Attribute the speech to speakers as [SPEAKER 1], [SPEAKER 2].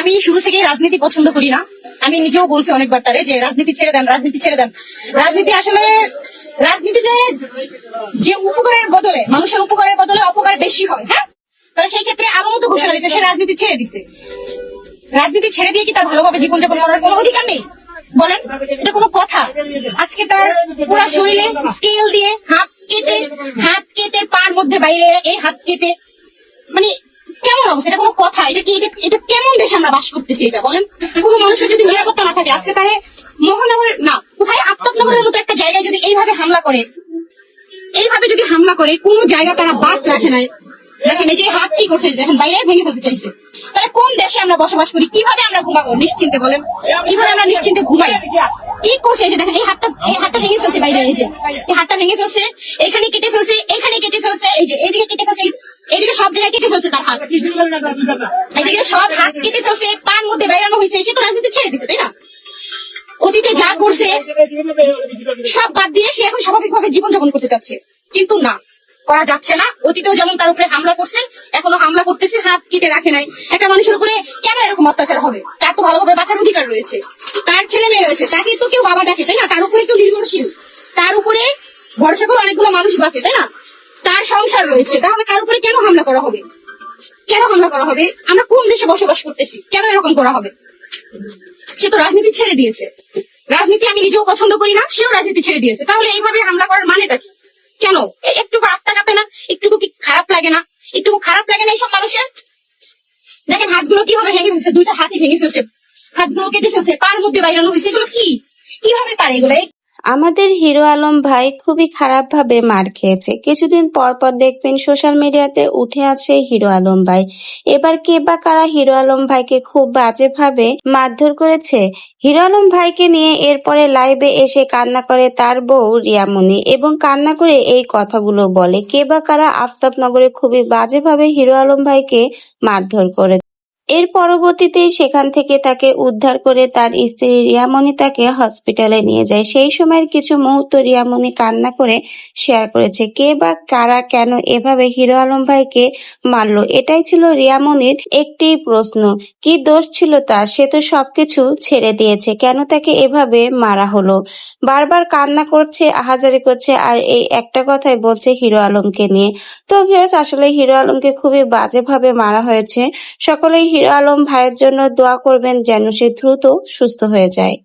[SPEAKER 1] আমি শুরু থেকে রাজনীতি পছন্দ করি না। আমি নিজেও বলছি অনেকবার তারে যে রাজনীতি ছেড়ে দেন, রাজনীতি ছেড়ে দেন। রাজনীতি আসলে, রাজনীতিতে যে উপকারের বদলে, মানুষের উপকারের বদলে অপকার বেশি হয় হ্যাঁ? তাহলে সেই ক্ষেত্রে আমার মতো ঘোষণা দিচ্ছে সে রাজনীতি ছেড়ে দিছে। রাজনীতি ছেড়ে দিয়ে কি তার ভালোভাবে জীবনযাপন করার কোনো অধিকার নেই? বলেন, এটা কোনো কথা? আজকে তার পুরো শরীরে স্কেল দিয়ে হাত কেটে হাত কেটে পার মধ্যে বাইরে, এই হাত কেটে মানে কেমন অবস্থা? এটা কোনো কথা, এটা কি এটা- কেমন দেশে আমরা বাস করতেছি এটা, বলেন? কোনো মানুষের যদি নিরাপত্তা না থাকে, আজকে তারে মহানগরের না, কোথায়? আফতাবনগরের মতো একটা জায়গায় যদি এইভাবে হামলা করে, এইভাবে যদি হামলা করে, কোন জায়গা তারা বাদ রাখে নাই। দেখেন এই যে হাত কি করছে, দেখেন বাইরে ভেঙে ফেলতে চাইছে। তাহলে কোন দেশে আমরা বসবাস করি? কীভাবে আমরা ঘুমাবো? নিশ্চিন্তে বলেন। কীভাবে আমরা নিশ্চিন্তে ঘুমাই? কি করছে এই যে দেখেন, এই হাতটা এই হাতটা ভেঙে ফেলছে বাইরে, এই যে। এই হাতটা ভেঙে ফেলছে এখানে কেটে ফেলছে এখানে কেটে ফেলছে, এই যে, এইদিকে কেটে ফেলছে এইদিকে সব জায়গায় কেটে ফেলছে তার হাত। এদিকে সব হাত কেটে ফেলছে পার মধ্যে বাইরানো হয়েছে সে তো রাজনীতি ছেড়ে দিছে তাই না? অতীতে যা করছে সব বাদ দিয়ে সে এখন স্বাভাবিকভাবে জীবনযাপন করতে চাচ্ছে। কিন্তু না করা যাচ্ছে না। অতীতেও যেমন তার উপরে হামলা করছে এখনও হামলা করতেছে হাত কেটে রাখে নাই। একটা মানুষের উপরে কেন এরকম অত্যাচার হবে? তার তো ভালোভাবে বাঁচার অধিকার রয়েছে। তার ছেলে মেয়ে রয়েছে তাকে তো কেউ বাবা ডাকে তাই না? তার উপরে কেউ নির্ভরশীল। তার উপরে ভরসা করে অনেকগুলো মানুষ বাঁচে তাই না? তার সংসার রয়েছে, তাহলে তার উপরে কেন হামলা করা হবে? কেন হামলা করা হবে? আমরা কোন দেশে বসবাস করতেছি? কেন এরকম করা হবে? সে তো রাজনীতি ছেড়ে দিয়েছে। রাজনীতি আমি নিজেও পছন্দ করি না, সেও রাজনীতি ছেড়ে দিয়েছে। তাহলে এইভাবে হামলা করার মানেটা কি? কেন? এ- একটুকু আত্মা কাঁপে না? একটুকু কি খারাপ লাগে না? একটুকু খারাপ লাগে না এইসব মানুষের? দেখেন, হাতগুলো কীভাবে ভেঙে ফেলছে? দুইটা হাতই ভেঙে ফেলছে। হাতগুলো কেটে ফেলছে, পার মধ্যে বাইরানো হয়েছে। এগুলো কি? কীভাবে পারে এগুলো?
[SPEAKER 2] আমাদের হিরো আলম ভাই খুবই খারাপভাবে মার খেয়েছে। কিছুদিন পর পর দেখবেন সোশ্যাল মিডিয়াতে উঠে আছে হিরো আলম ভাই। এবার কে বা কারা হিরো আলম ভাইকে খুব বাজেভাবে মারধর করেছে? হিরো আলম ভাইকে নিয়ে এরপরে লাইভে এসে কান্না করে তার বউ রিয়ামণি এবং কান্না করে এই কথাগুলো বলে। কে বা কারা আফতাবনগরে খুবই বাজেভাবে হিরো আলম ভাইকে মারধর করে এর পরবর্তীতে সেখান থেকে তাকে উদ্ধার করে তার স্ত্রী রিয়ামণি তাকে হসপিটালে নিয়ে যায়। সেই সময়ের কিছু মুহূর্ত রিয়ামণি কান্না করে শেয়ার করেছে, কে বা কারা কেন এভাবে হিরো আলম ভাইকে মারলো? এটাই ছিল রিয়ামণির একটি প্রশ্ন, কি দোষ ছিল তার সে তো সবকিছু ছেড়ে দিয়েছে, কেন তাকে এভাবে মারা হলো? বারবার কান্না করছে, আহাজারি করছে আর এই একটা কথাই বলছে হিরো আলমকে নিয়ে। তো ভিউয়ার্স আসলে হিরো আলমকে খুবই বাজেভাবে মারা হয়েছে। সকলেই আলম ভাইয়ের জন্য দোয়া করবেন যেন সে দ্রুত সুস্থ হয়ে যায়।